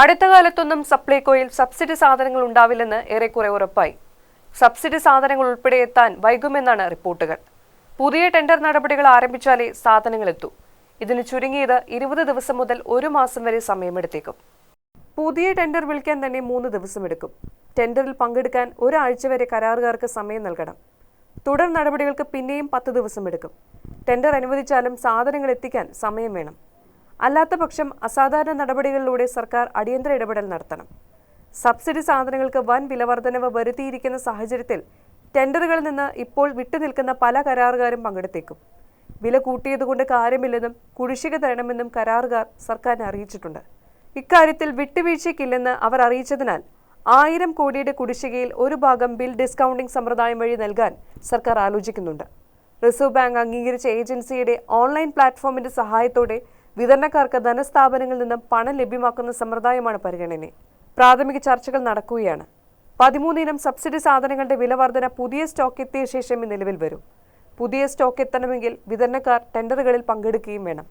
അടുത്ത കാലത്തൊന്നും സപ്ലൈകോയിൽ സബ്സിഡി സാധനങ്ങൾ ഉണ്ടാവില്ലെന്ന് ഏറെക്കുറെ ഉറപ്പായി. സബ്സിഡി സാധനങ്ങൾ ഉൾപ്പെടെ എത്താൻ വൈകുമെന്നാണ് റിപ്പോർട്ടുകൾ. പുതിയ ടെൻഡർ നടപടികൾ ആരംഭിച്ചാലേ സാധനങ്ങൾ എത്തൂ. ഇതിന് ചുരുങ്ങിയത് ഇരുപത് ദിവസം മുതൽ ഒരു മാസം വരെ സമയമെടുത്തേക്കും. പുതിയ ടെൻഡർ വിളിക്കാൻ തന്നെ മൂന്ന് ദിവസമെടുക്കും ടെൻഡറിൽ പങ്കെടുക്കാൻ ഒരാഴ്ച വരെ കരാറുകാർക്ക് സമയം നൽകണം. തുടർ നടപടികൾക്ക് പിന്നെയും പത്ത് ദിവസം എടുക്കും. ടെൻഡർ അനുവദിച്ചാലും സാധനങ്ങൾ എത്തിക്കാൻ സമയം വേണം. അല്ലാത്ത പക്ഷം അസാധാരണ നടപടികളിലൂടെ സർക്കാർ അടിയന്തര ഇടപെടൽ നടത്തണം. സബ്സിഡി സാധനങ്ങൾക്ക് വൻ വിലവർധനവ് വരുത്തിയിരിക്കുന്ന സാഹചര്യത്തിൽ ടെൻഡറുകളിൽ നിന്ന് ഇപ്പോൾ വിട്ടുനിൽക്കുന്ന പല കരാറുകാരും പങ്കെടുത്തേക്കും. വില കൂട്ടിയതുകൊണ്ട് കാര്യമില്ലെന്നും കുടിശ്ശിക തരണമെന്നും കരാറുകാർ സർക്കാരിനെ അറിയിച്ചിട്ടുണ്ട്. ഇക്കാര്യത്തിൽ വിട്ടുവീഴ്ചയ്ക്കില്ലെന്ന് അവർ അറിയിച്ചതിനാൽ ആയിരം കോടിയുടെ കുടിശ്ശികയിൽ ഒരു ഭാഗം ബിൽ ഡിസ്കൗണ്ടിംഗ് സമ്പ്രദായം വഴി നൽകാൻ സർക്കാർ ആലോചിക്കുന്നുണ്ട്. റിസർവ് ബാങ്ക് അംഗീകരിച്ച ഏജൻസിയുടെ ഓൺലൈൻ പ്ലാറ്റ്ഫോമിന്റെ സഹായത്തോടെ വിതരണക്കാർക്ക് ധനസ്ഥാപനങ്ങളിൽ നിന്നും പണം ലഭ്യമാക്കുന്ന സമ്പ്രദായമാണ് പരിഗണന. പ്രാഥമിക ചർച്ചകൾ നടക്കുകയാണ്. പതിമൂന്നിനം സബ്സിഡി സാധനങ്ങളുടെ വില വർധന പുതിയ സ്റ്റോക്ക് എത്തിയ ശേഷം നിലവിൽ വരും. പുതിയ സ്റ്റോക്ക് എത്തണമെങ്കിൽ വിതരണക്കാർ ടെൻഡറുകളിൽ പങ്കെടുക്കുകയും വേണം.